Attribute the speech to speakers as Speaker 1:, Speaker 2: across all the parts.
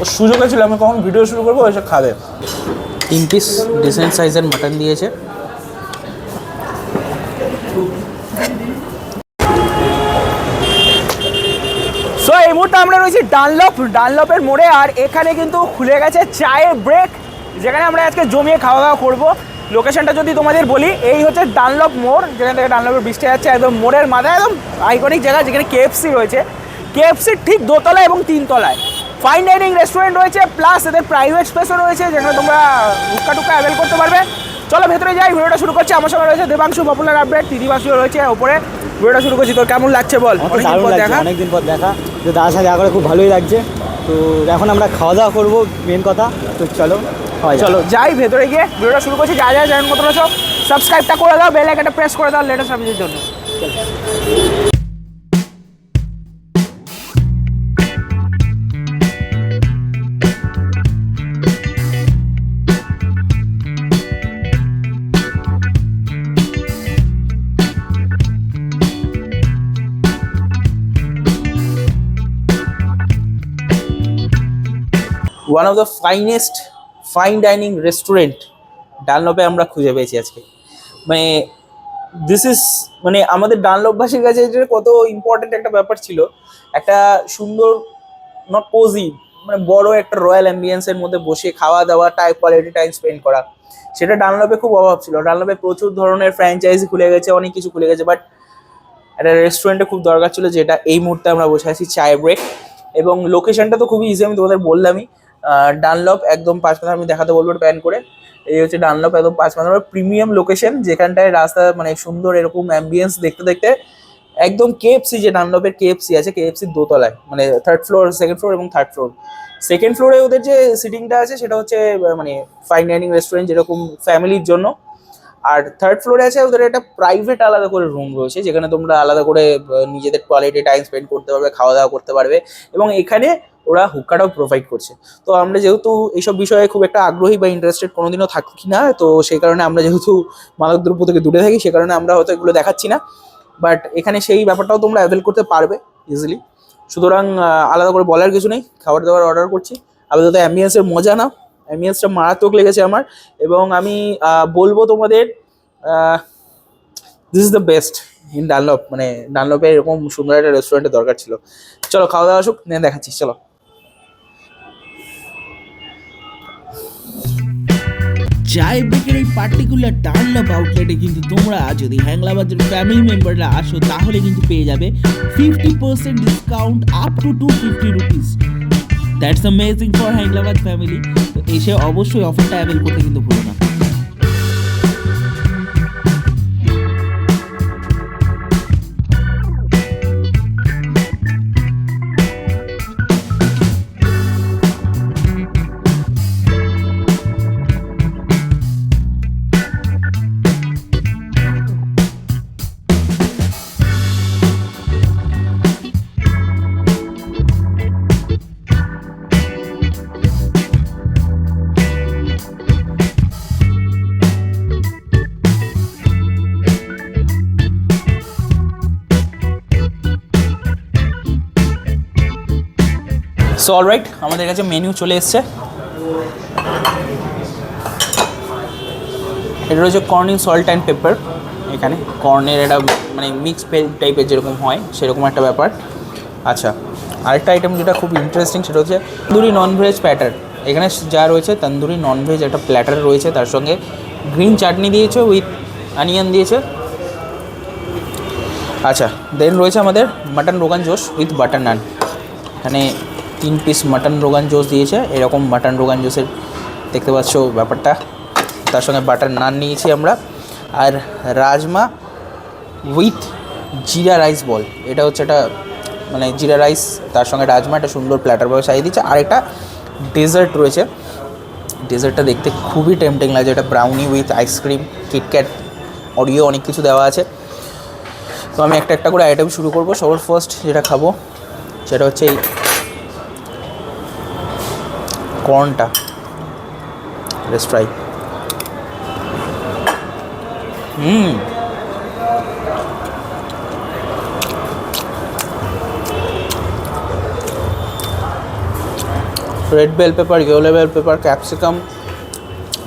Speaker 1: ও সুযোগ ছিল আমি কখন ভিডিও শুরু করব এসে খাবে। তিন পিস ডিসেন্ট সাইজের মাটন দিয়েছে।
Speaker 2: সো এই মুহূর্তে আমরা রয়েছি ডানলপ ডানলপের মোড়ে আর এখানে কিন্তু খুলে গেছে চায়ের ব্রেক যেখানে আমরা আজকে জমিয়ে খাওয়া দাওয়া করব। লোকেশনটা যদি তোমাদের বলি এই হচ্ছে ডানলপ মোড় যেখান থেকে ডানলপের বৃষ্টি যাচ্ছে একদম মোড়ের মাথায় একদম আইকনিক জায়গা যেখানে কেএফসি রয়েছে। কেএফসির ঠিক দোতলায় এবং তিনতলায়। ফাইন ডাইনিং রেস্টুরেন্ট রয়েছে প্লাস এদের প্রাইভেট স্পেসও রয়েছে যেখানে তোমরা হুক্কা টুক্কা অ্যাভেল করতে পারবে। চলো ভেতরে যাই ভিডিওটা শুরু করছি। আমার সঙ্গে রয়েছে দেবাংশু পপুলার আপডেট দিদিবাসুও রয়েছে ওপরে। ভিডিওটা শুরু করছি তোর কেমন লাগছে বল? অনেকদিন পর দেখা।
Speaker 3: অনেকদিন পর দেখা। তো দাদার সাথে দেখা করে খুব ভালোই লাগছে। তো এখন আমরা খাওয়া দাওয়া করব মেন কথা। তো চলো
Speaker 2: চলো যাই ভেতরে গিয়ে। ভিডিওটা শুরু করছি যা যা চ্যানেল মতো রয়েছে সাবস্ক্রাইবটা করে দাও বেল আইকনটা প্রেস করে দাও লেটেস্ট আপডেটের জন্য।
Speaker 1: One of the finest fine dining restaurant ডানলপে আমরা খুঁজে পেয়েছি আজকে। মানে দিস ইজ মানে আমাদের ডানলপবাসীর কাছে এটা কত ইম্পর্টেন্ট একটা ব্যাপার ছিল, একটা সুন্দর নট কোজি মানে বড় একটা রয়্যাল অ্যাম্বিয়েন্সের মধ্যে বসে খাওয়া দাওয়া টাইপ কোয়ালিটি টাইম স্পেন্ড করা। সেটা ডানলপে খুব অভাব ছিল। ডানলপে প্রচুর ধরনের ফ্র্যাঞ্চাইজি খুলে গেছে, অনেক কিছু খুলে গেছে বাট একটা রেস্টুরেন্টে খুব দরকার ছিল যেটা এই মুহূর্তে আমরা বসে আছি চায় ব্রেক এবং লোকেশনটা তো খুবই ইজি আমি তোমাদের বললামই। ডানলপ একদম পাঁচ মাথা আমি দেখাতে বলব প্যান করে। এই হচ্ছে ডানলপ একদম পাঁচ মাথা প্রিমিয়াম লোকেশন যেখানটায় রাস্তা মানে সুন্দর এরকম অ্যাম্বিয়েন্স দেখতে দেখতে একদম কেএফসি যে ডানলপের কেএফসি আছে কেএফসির দোতলায় মানে থার্ড ফ্লোর সেকেন্ড ফ্লোর এবং থার্ড ফ্লোর সেকেন্ড ফ্লোরে ওদের যে সিটিংটা আছে, সেটা হচ্ছে মানে ফাইন ডাইনিং রেস্টুরেন্ট যেরকম ফ্যামিলির জন্য। আর থার্ড ফ্লোরে আছে ওদের একটা প্রাইভেট আলাদা করে রুম রয়েছে, যেখানে তোমরা আলাদা করে নিজেদের কোয়ালিটি টাইম স্পেন্ড করতে পারবে, খাওয়া দাওয়া করতে পারবে। এবং এখানে ওরা হুক্কাটাও প্রোভাইড করছে। তো আমরা যেহেতু এইসব বিষয়ে খুব একটা আগ্রহী বা ইন্টারেস্টেড কোনোদিনও থাকি না, তো সেই কারণে আমরা যেহেতু মাদক দ্রব্য থেকে দূরে থাকি, সে কারণে আমরা হয়তো এগুলো দেখাচ্ছি না। বাট এখানে সেই ব্যাপারটাও তোমরা অ্যাভেল করতে পারবে ইজিলি সুতরাং আলাদা করে বলার কিছু নেই। খাবার দাবার অর্ডার করছি। আপাতত অ্যাম্বিয়েন্সের মজা না অ্যাম্বিয়েন্সটা মারাত্মক লেগেছে আমার। এবং আমি বলব তোমাদের this is the best in Dunlop মানে ডানলপে এরকম সুন্দর একটা রেস্টুরেন্টের দরকার ছিল। চলো, খাওয়া দাওয়া আসুক দেখাচ্ছি। চলো।
Speaker 4: চায় ব্রেকের এই পার্টিকুলার টার্ন ডানলপ আউটলেটে কিন্তু তোমরা যদি হ্যাংলাবাদের ফ্যামিলি মেম্বাররা আসো, তাহলে কিন্তু পেয়ে যাবে fifty percent discount up to to fifty rupees that's amazing for Hanglabad family তো এসে অবশ্যই অফারটা অ্যাভেল করতে কিন্তু ভুলো না।
Speaker 1: সো অলরাইট আমাদের কাছে মেনু চলে এসছে। এটা রয়েছে কর্ন সল্ট অ্যান্ড পেপার এখানে কর্নের একটা মানে মিক্স টাইপের যেরকম হয়, সেরকম একটা ব্যাপার। আচ্ছা আরেকটা আইটেম যেটা খুব ইন্টারেস্টিং সেটা হচ্ছে তন্দুরি নন ভেজ প্যাটার এখানে যা রয়েছে, তন্দুরি নন ভেজ একটা প্ল্যাটার রয়েছে, তার সঙ্গে গ্রিন চাটনি দিয়েছে উইথ অনিয়ন দিয়েছে। আচ্ছা দেন রয়েছে আমাদের mutton rogan josh with butter নান এখানে তিন পিস মাটন রোগান জোস দিয়েছে। এরকম মাটন রোগান জোসের দেখতে পাচ্ছ ব্যাপারটা। তার সঙ্গে বাটার নান নিয়েছি আমরা। আর rajma with jeera rice bowl. এটা হচ্ছে একটা মানে জিরা রাইস তার সঙ্গে রাজমা একটা সুন্দর প্ল্যাটার ভাবে সাজিয়ে দিচ্ছে আর একটা ডেজার্ট রয়েছে। ডেজার্টটা দেখতে খুবই টেম্পটিং লাগছে এটা brownie with ice cream KitKat audio অনেক কিছু দেওয়া আছে। তো আমি একটা একটা করে আইটেম শুরু করব। সবার ফার্স্ট যেটা খাব, সেটা হচ্ছে এই কর্নটা let's try hmm red bell pepper yellow bell pepper capsicum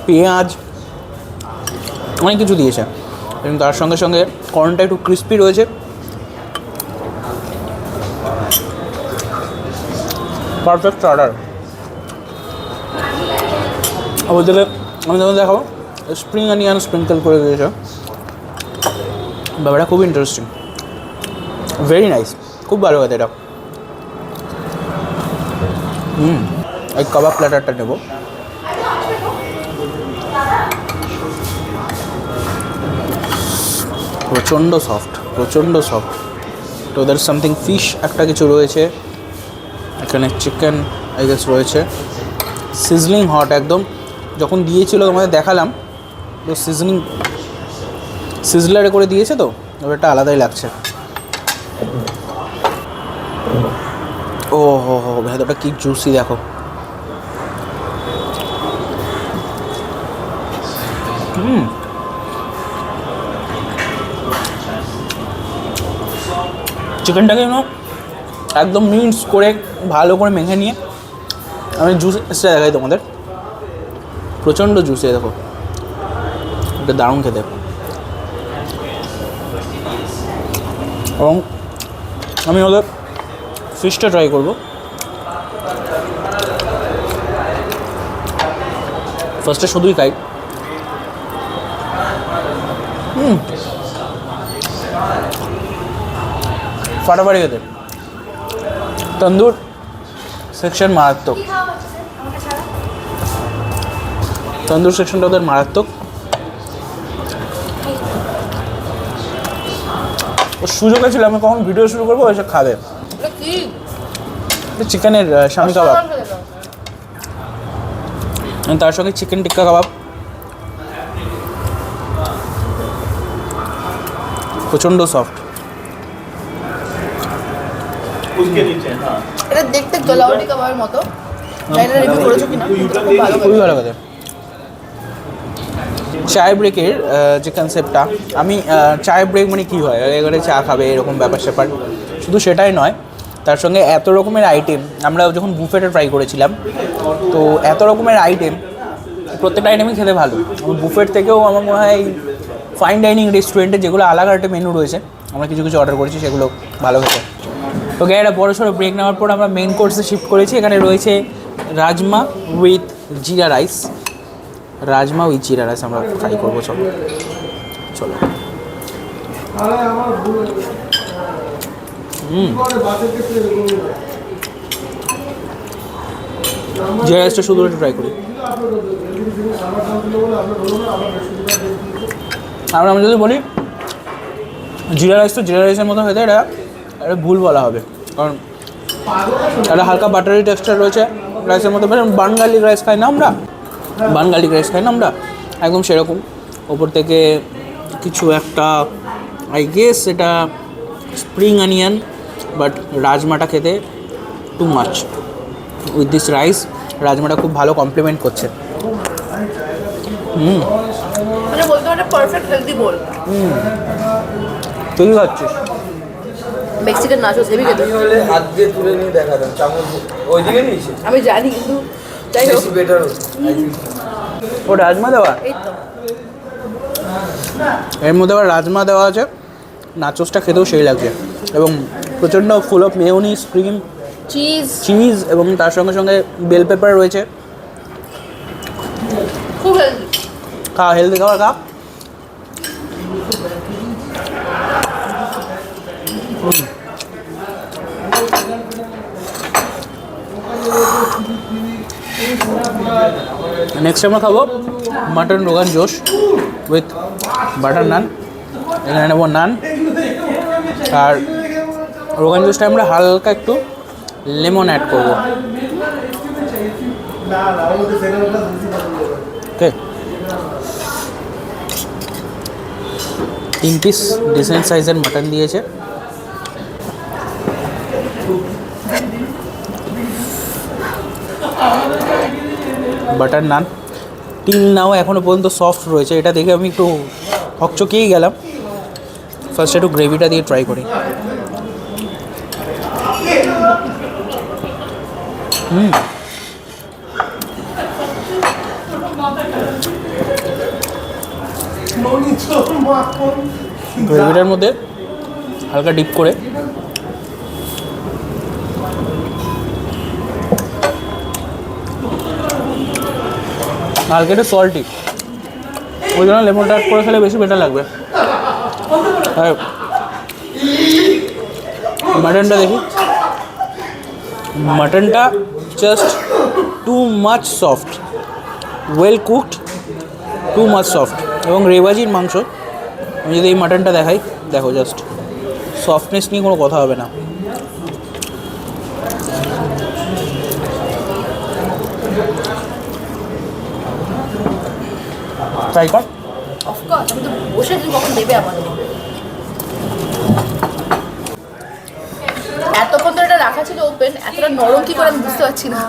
Speaker 1: পেঁয়াজ, অনেক কিছু দিয়েছে। এবং তার সঙ্গে সঙ্গে কর্নটা একটু ক্রিস্পি রয়েছে। পারফেক্ট অর্ডার দিলে আমি তোমাদের দেখাবো স্প্রিং অনিয়ন স্প্রিঙ্কল করে দিয়েছে। ব্যাপারটা খুব ইন্টারেস্টিং ভেরি নাইস খুব ভালো কথা এটা। হুম, এই কাবাব প্ল্যাটারটা নেব। প্রচণ্ড সফট প্রচণ্ড সফট তো ওদের সামথিং ফিশ একটা কিছু রয়েছে। এখানে চিকেন আই গেস রয়েছে। সিজলিং হট একদম। যখন দিয়েছিল তোমাদের দেখালাম, তো সিজনিং সিজলারে করে দিয়েছে তো ব্যাপারটা আলাদাই লাগছে। ও, হো হো, ভেতরটা কি জুসি দেখো। হুম। চিকেনটাকে যেন একদম মিক্স করে, ভালো করে মেখে নিয়ে, আমি জুসটা দেখাই তোমাদের। প্রচণ্ড জুসে, দেখো। এটা দারুণ খেতে। এবং আমি ওদের ফিশটা ট্রাই করব। ফার্স্টে শুধুই খাই। হুম। ফাটাফাটি খেতে। তন্দুর সেকশন মারাত্মক। তন্দুর সেকশনটা ওদের মারাত্মক। সুযোগ ছিল আমি কখন ভিডিও শুরু করব ওইসব খাবে। চিকেনের স্বামী কাবাব। তার সঙ্গে চিকেন টিক্কা কাবাব। প্রচণ্ড সফট
Speaker 5: এটা দেখতে গোলাউটি কাবাবের মতো। ভালো
Speaker 1: খুবই ভালো কথা চায় ব্রেকের যে কনসেপ্টটা আমি চায় ব্রেক মানে কী হয়? এবারে চা খাবে, এরকম ব্যাপার স্যাপার। শুধু সেটাই নয়, তার সঙ্গে এত রকমের আইটেম আমরা যখন বুফেটা ট্রাই করেছিলাম, তো এত রকমের আইটেম প্রত্যেকটা আইটেমই খেতে ভালো। বুফেট থেকেও আমার মনে হয় ফাইন ডাইনিং রেস্টুরেন্টে যেগুলো আলাদা মেনু রয়েছে, আমরা কিছু কিছু অর্ডার করেছি, সেগুলো ভালো খেতে। ওকে একটা বড়ো সড়ো ব্রেক নেওয়ার পর আমরা মেন কোর্সে শিফট করেছি, এখানে রয়েছে rajma with jeera rice rajma with jeera rice আমরা ট্রাই করব, চলো। চলো। জিরা রাইসটা শুধু একটু ট্রাই করি। আমরা আমি যদি বলি, জিরা রাইস তো জিরা রাইসের মতো হয়ে এটা এটা ভুল বলা হবে। কারণ একটা হালকা বাটারি টেক্সচার রয়েছে রাইসের মতো বাঙালি রাইস খাই না আমরা? বাঙালি রাইস খাই না আমরা? একদম সেরকম। ওপর থেকে কিছু একটা আই গেস এটা স্প্রিং অনিয়ন বাট রাজমাটা খেতে too much with this rice রাজমাটা খুব ভালো কমপ্লিমেন্ট করছে। হুম।
Speaker 5: মানে বলতে পারে পারফেক্ট হেলদি বোল
Speaker 1: তুই খাচ্ছিস?
Speaker 5: মেক্সিকান হেভি খেতে।
Speaker 6: হাত দিয়ে তুলে নিয়ে দেখাতাম চামচ ওইদিকে নিয়েছে
Speaker 5: আমি জানি কিন্তু যাই হোক।
Speaker 6: বেটার
Speaker 1: ও রাজমা দেওয়া? এর মধ্যে আবার রাজমা দেওয়া আছে। নাচোসটা খেতেও সেই লাগছে। এবং প্রচণ্ড full of mayonnaise cream
Speaker 5: cheese
Speaker 1: cheese এবং তার সঙ্গে সঙ্গে বেল পেপার রয়েছে।
Speaker 5: খুব হেলদি
Speaker 1: খা হেলদি খাবার খা। নেক্সট আমরা খাব mutton rogan josh with butter নান এখানে নেব নান আর রোগান জোশটা আমরা হালকা একটু লেমন অ্যাড করব। ওকে তিন পিস ডিসেন্ট সাইজের মাটন দিয়েছে। বাটার নান টিল নাও এখনও পর্যন্ত সফট রয়েছে। এটা দেখে আমি একটু হকচকিয়েই গেলাম। ফার্স্ট একটু গ্রেভিটা দিয়ে ট্রাই করি। হুম। গ্রেভিটার মধ্যে হালকা ডিপ করে হালকা একটু সল্টি ওই জন্য লেমনটা অ্যাড করে খেলে বেশি বেটার লাগবে। মাটনটা দেখি। মাটনটা just too much soft well cooked too much soft এবং রেবাজির মাংস। আমি যদি এই মাটনটা দেখাই, দেখো জাস্ট সফটনেস নিয়ে কোনো কথা হবে না। ট্রাই কর।
Speaker 5: অফকোর্স আমি তো বসে আছি কখন দেবে আমাদের? এতক্ষণ তো এটা রাখা ছিল ওপেন এতটা নরম কি করে আমি বুঝতে পারছি না।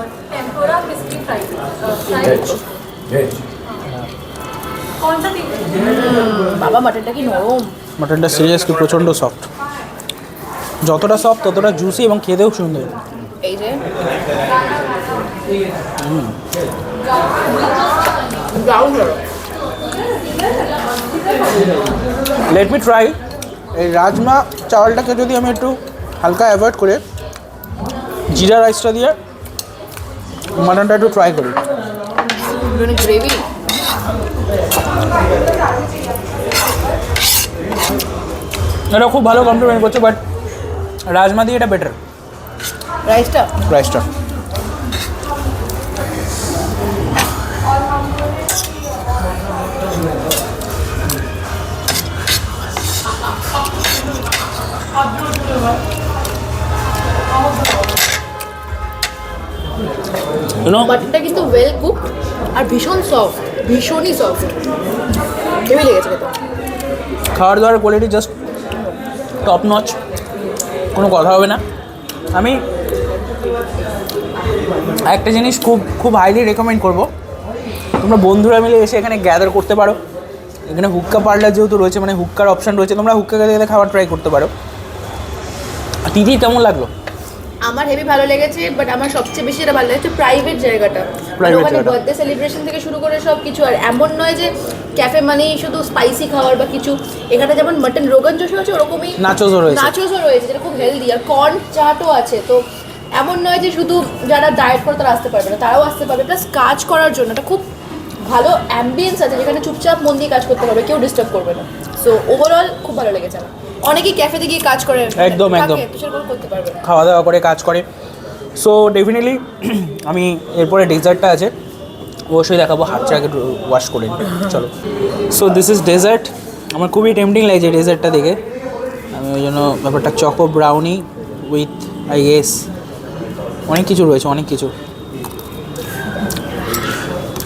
Speaker 5: বাবা মাটনটা কি নরম?
Speaker 1: মাটনটা সিরিয়াসলি প্রচণ্ড সফট যতটা সফট ততটা জুসি এবং খেতেও সুন্দর।
Speaker 5: এই যে।
Speaker 1: লেট মি ট্রাই এই রাজমা চাওয়ালটাকে যদি আমি একটু হালকা অ্যাভয়েড করে জিরা রাইসটা দিয়ে মাটনটা একটু ট্রাই করি।
Speaker 5: গ্রেভি
Speaker 1: এটা খুব ভালো কমপ্লিমেন্ট করছে বাট রাজমা দিয়ে এটা বেটার
Speaker 5: রাইসটা
Speaker 1: রাইসটা
Speaker 5: মাটনটা কিন্তু ওয়েল কুক আর ভীষণ সফট ভীষণই সফট হেভি লেগেছে খেতে
Speaker 1: খাওয়ার দাওয়ার কোয়ালিটি জাস্ট টপ নচ কোনো কথা হবে না। আমি একটা জিনিস খুব খুব হাইলি রেকমেন্ড করব। তোমরা বন্ধুরা মিলে এসে এখানে গ্যাদার করতে পারো। এখানে হুক্কা পার্লার যেহেতু রয়েছে মানে হুক্কার অপশান রয়েছে তোমরা হুক্কা খেতে খাবার ট্রাই করতে পারো। দিদি কেমন লাগল?
Speaker 5: আমার হেভি ভালো লেগেছে বাট আমার সবচেয়ে বেশি এটা ভালো লেগেছে প্রাইভেট জায়গাটা। ওখানে
Speaker 1: জায়গাটা।
Speaker 5: বার্থডে সেলিব্রেশন থেকে শুরু করে সব কিছু আর এমন নয় যে ক্যাফে মানেই শুধু স্পাইসি খাবার বা কিছু। এখানে যেমন মাটন রোগান জোশ আছে ওরকমই
Speaker 1: Nachos ও রয়েছে।
Speaker 5: নাচোসও রয়েছে যেটা খুব হেলদি আর কর্ন চাটও আছে। তো এমন নয় যে শুধু যারা ডায়েট করে তারা আসতে পারবে না তারাও আসতে পারবে। প্লাস কাজ করার জন্য এটা খুব ভালো অ্যাম্বিয়েন্স আছে যেখানে চুপচাপ মন দিয়ে কাজ করতে পারবে কেউ ডিস্টার্ব করবে না। সো ওভারঅল খুব ভালো লেগেছে আমার। অনেকেই ক্যাফেতে গিয়ে কাজ করে।
Speaker 1: একদম, একদম।
Speaker 5: করতে পারবে
Speaker 1: খাওয়া দাওয়া করে কাজ করে। সো ডেফিনেটলি আমি এরপরে ডেজার্টটা আছে। অবশ্যই দেখাবো হাতটা আগে ওয়াশ করে নিই। চলো। সো দিস ইজ ডেজার্ট আমার খুবই টেম্পটিং লাগছে ডেজার্টটা দেখে। আমি ওই জন্য ব্যাপারটা choco brownie with I guess অনেক কিছু রয়েছে অনেক কিছু।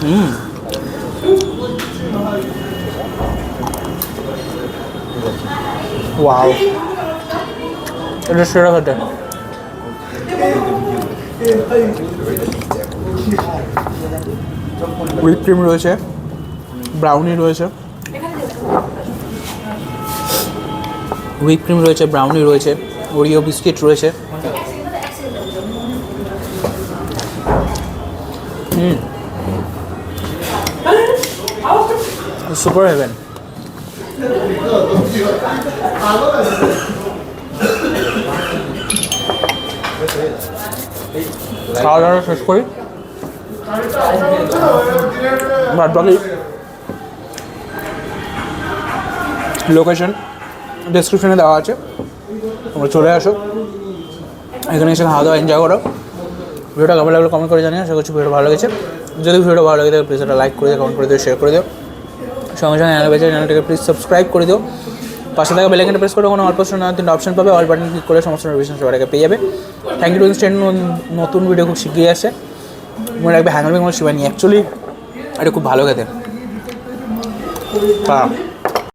Speaker 1: হুম। ওয়াও এটা সেরা খেতে হুইপ ক্রিম রয়েছে ব্রাউনি রয়েছে। হুইপ ক্রিম রয়েছে ব্রাউনি রয়েছে ওরিও বিস্কিট রয়েছে। সুপার হেভেন খাওয়া দাওয়া শেষ করি? লোকেশন ডেসক্রিপশনে দেওয়া আছে। তোমরা চলে আসো। এখানে এসে খাওয়া দাওয়া এনজয় করো। ভিডিওটা কেমন লাগল কমেন্ট করে জানিও। আশা করছি ভিডিও ভালো লেগেছে। যদি ভিডিওটা ভালো লাগে তাহলে প্লিজ একটা লাইক করে দিও কমেন্ট করে দিও শেয়ার করে দিও। সঙ্গে সঙ্গে পেয়েছে চ্যানেলটাকে প্লিজ সাবস্ক্রাইব করে দিও। পাশে থাকা বেলাইকনটা প্রেস করে কোনো অল্প সময় তিনটা অপশন পাবে অল বাটন ক্লিক করে সমস্ত নোটিফিকেশন সবার পেয়ে যাবে। থ্যাংক ইউ টু ইনস্টেন্ট নতুন ভিডিও খুব শিগগিরই আসে। মনে রাখবে হ্যাঙ্গার বেঙ্গল শিবানি অ্যাকচুয়ালি এটা খুব ভালো খেতে। হ্যাঁ